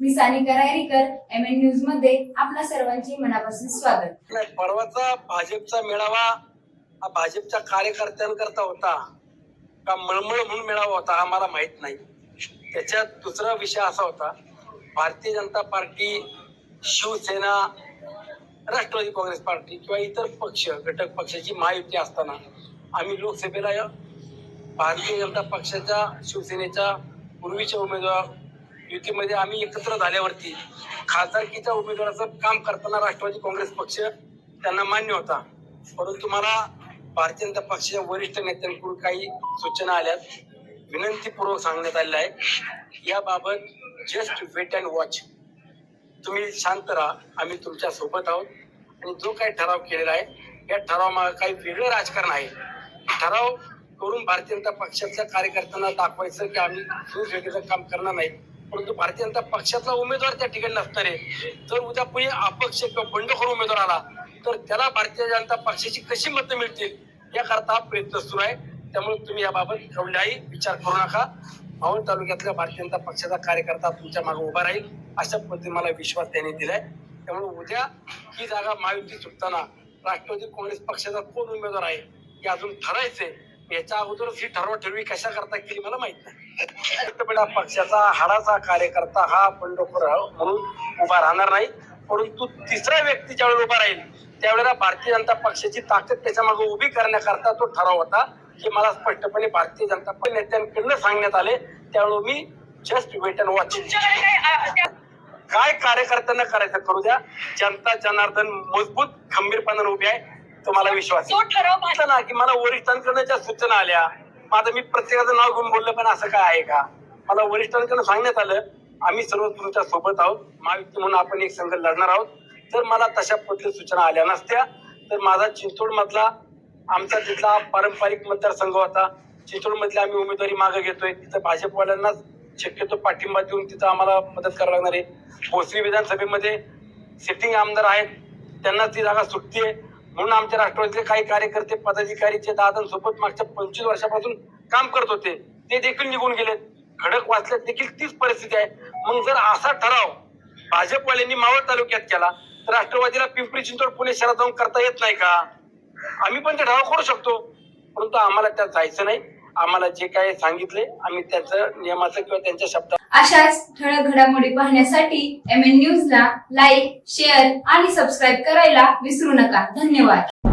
मी Sanika Rairikar M N न्यूजमध्ये आपल्या सर्वांचे मनापासून स्वागत. नाही परवाचा भाजपचा मेळावा हा भाजपच्या कार्यकर्त्यांकरता होता. का मळमळ म्हणून मेळावा होता हा मला माहीत नाही. त्याच्यात दुसरा विषय असा होता भारतीय जनता पार्टी शिवसेना राष्ट्रवादी काँग्रेस पार्टी किंवा इतर पक्ष घटक पक्षाची महायुती असताना आम्ही लोकसभेला भारतीय जनता पक्षाच्या शिवसेनेच्या पूर्वीच्या उमेदवार युतीमध्ये आम्ही एकत्र झाल्यावरती खासदारकीच्या उमेदवाराचं काम करताना राष्ट्रवादी काँग्रेस पक्ष त्यांना मान्य होता. परंतु मला भारतीय जनता पक्षाच्या वरिष्ठ नेत्यांकडून काही सूचना आल्यात विनंतीपूर्वक सांगण्यात आलेलं आहे याबाबत जस्ट वेट अँड वॉच तुम्ही शांत राहा आम्ही तुमच्यासोबत आहोत. आणि जो काही ठराव केलेला आहे या ठरावामागे काही वेगळं राजकारण आहे. ठराव करून भारतीय जनता पक्षाच्या कार्यकर्त्यांना दाखवायचं की आम्ही वेगळं काम करणार नाही. परंतु भारतीय जनता पक्षातला उमेदवार त्या ठिकाणी नसणार आहे. जर उद्या पुढे अपक्ष किंवा बंडखोर उमेदवार आला तर त्याला भारतीय जनता पक्षाची कशी मतं मिळतील याकरता हा प्रयत्न सुरू आहे. त्यामुळे तुम्ही याबाबत केवढाही विचार करू नका. मावळ तालुक्यातल्या भारतीय जनता पक्षाचा कार्यकर्ता तुमच्या मागे उभा राहील अशा पद्धतीने मला विश्वास त्यांनी दिलाय. त्यामुळे उद्या ही जागा महायुती सुटताना राष्ट्रवादी काँग्रेस पक्षाचा कोण उमेदवार आहे हे अजून ठरायचंय. याच्या अगोदरच ही ठरवा ठरवी कशा करता केली मला माहीत नाही. पक्षाचा हाडाचा कार्यकर्ता हा बंडखोर म्हणून उभा राहणार नाही. परंतु तिसरा व्यक्ती ज्यावेळेला उभा राहील त्यावेळेला भारतीय जनता पक्षाची ताकद त्याच्यामागे उभी करण्याकरता तो ठराव होता हे मला स्पष्टपणे भारतीय जनता पक्ष नेत्यांकडनं सांगण्यात आले. त्यावेळी मी जस्ट वेट अँड वॉच काय कार्यकर्त्यांना करायचं करू द्या. जनता जनार्दन मजबूत खंबीरपणाने उभी आहे. तुम्हाला विश्वास ना की मला वरिष्ठांकडनं ज्या सूचना आल्या माझं मी प्रत्येकाचं नाव घेऊन बोललं पण असं काय आहे का? मला वरिष्ठांकडून सांगण्यात आलं आम्ही सर्व तुमच्यासोबत आहोत महायुती म्हणून आपण एक संघ लढणार आहोत. जर मला तशा पद्धती सूचना आल्या नसत्या तर माझा चिंचोड मधला आमचा तिथला पारंपरिक मतदारसंघ होता. चिंचोड मधली आम्ही उमेदवारी मागे घेतोय. तिथं भाजपवाल्यांना शक्यतो पाठिंबा देऊन तिथं आम्हाला मदत करावी लागणार आहे. भोसरी विधानसभेमध्ये सिटिंग आमदार आहेत. त्यांना ती जागा सुटते म्हणून आमच्या राष्ट्रवादीतले काही कार्यकर्ते पदाधिकारीचे दादांसोबत मागच्या पंचवीस वर्षापासून काम करत होते. ते देखील निघून गेलेत. खडक वाचल्यात देखील तीच परिस्थिती आहे. मग जर असा ठराव भाजपवाल्यांनी मावळ तालुक्यात केला तर राष्ट्रवादीला पिंपरी चिंचवड पुणे शहरात जाऊन करता येत नाही का? आम्ही पण ते ठराव करू शकतो. परंतु आम्हाला त्यात जायचं नाही. आम्हाला जे काय सांगितले आम्ही त्याचं नियमाचं किंवा त्यांच्या शब्द अशाच ठळक घडामोडी पाहण्यासाठी एम एन न्यूजला लाईक शेअर आणि सबस्क्राईब करायला विसरू नका. धन्यवाद.